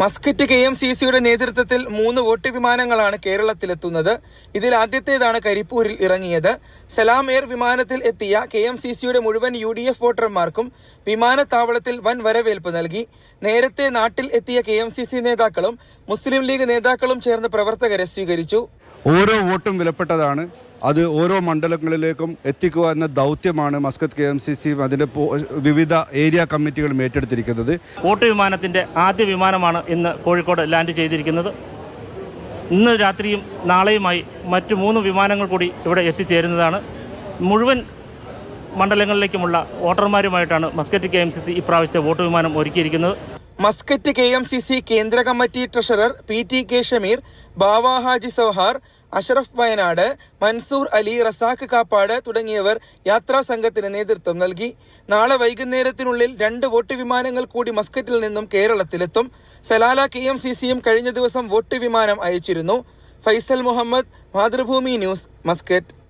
Muscat K M C സിയുടെ നേതൃത്വത്തിൽ മൂന്ന് വോട്ട് വിമാനങ്ങളാണ് കേരളത്തിലെത്തുന്നത്. ഇതിൽ ആദ്യത്തേതാണ് കരിപ്പൂരിൽ ഇറങ്ങിയത്. സലാം എയർ വിമാനത്തിൽ എത്തിയ കെ എം സി സിയുടെ മുഴുവൻ യു ഡി എഫ് വോട്ടർമാർക്കും വിമാനത്താവളത്തിൽ വൻ വരവേൽപ്പ് നൽകി. നേരത്തെ നാട്ടിൽ എത്തിയ കെ എം സി സി നേതാക്കളും മുസ്ലിം ലീഗ് നേതാക്കളും ചേർന്ന് പ്രവർത്തകരെ സ്വീകരിച്ചു. ഓരോ വോട്ടും വിലപ്പെട്ടതാണ്. അത് ഓരോ മണ്ഡലങ്ങളിലേക്കും എത്തിക്കുക എന്ന ദൗത്യമാണ് Muscat K M C C അതിന്റെ വിവിധ ഏരിയ കമ്മിറ്റികളും ഏറ്റെടുത്തിരിക്കുന്നത്. വോട്ട് വിമാനത്തിന്റെ ആദ്യ വിമാനമാണ് ഇന്ന് കോഴിക്കോട് ലാൻഡ് ചെയ്തിരിക്കുന്നത്. ഇന്ന് രാത്രിയും നാളെയുമായി മറ്റ് മൂന്ന് വിമാനങ്ങൾ കൂടി ഇവിടെ എത്തിച്ചേരുന്നതാണ്. മുഴുവൻ മണ്ഡലങ്ങളിലേക്കുമുള്ള വോട്ടർമാരുമായിട്ടാണ് Muscat K M C C ഇപ്രാവശ്യത്തെ വോട്ട് വിമാനം ഒരുക്കിയിരിക്കുന്നത്. Muscat K M C C കേന്ദ്ര committee treasurer P T K Shameer Bava Haji Sohar Ashraf Wayanad Mansoor Ali Razak Kappad തുടങ്ങിയവർ യാത്രാ സംഘത്തിന് നേതൃത്വം നൽകി. നാളെ വൈകുന്നേരത്തിനുള്ളിൽ രണ്ട് വോട്ട് വിമാനങ്ങൾ കൂടി മസ്കറ്റിൽ നിന്നും കേരളത്തിലെത്തും. സലാല കെ എം സി സിയും കഴിഞ്ഞ ദിവസം വോട്ട് വിമാനം അയച്ചിരുന്നു. Faisal Muhammad Mathrubhumi news Muscat.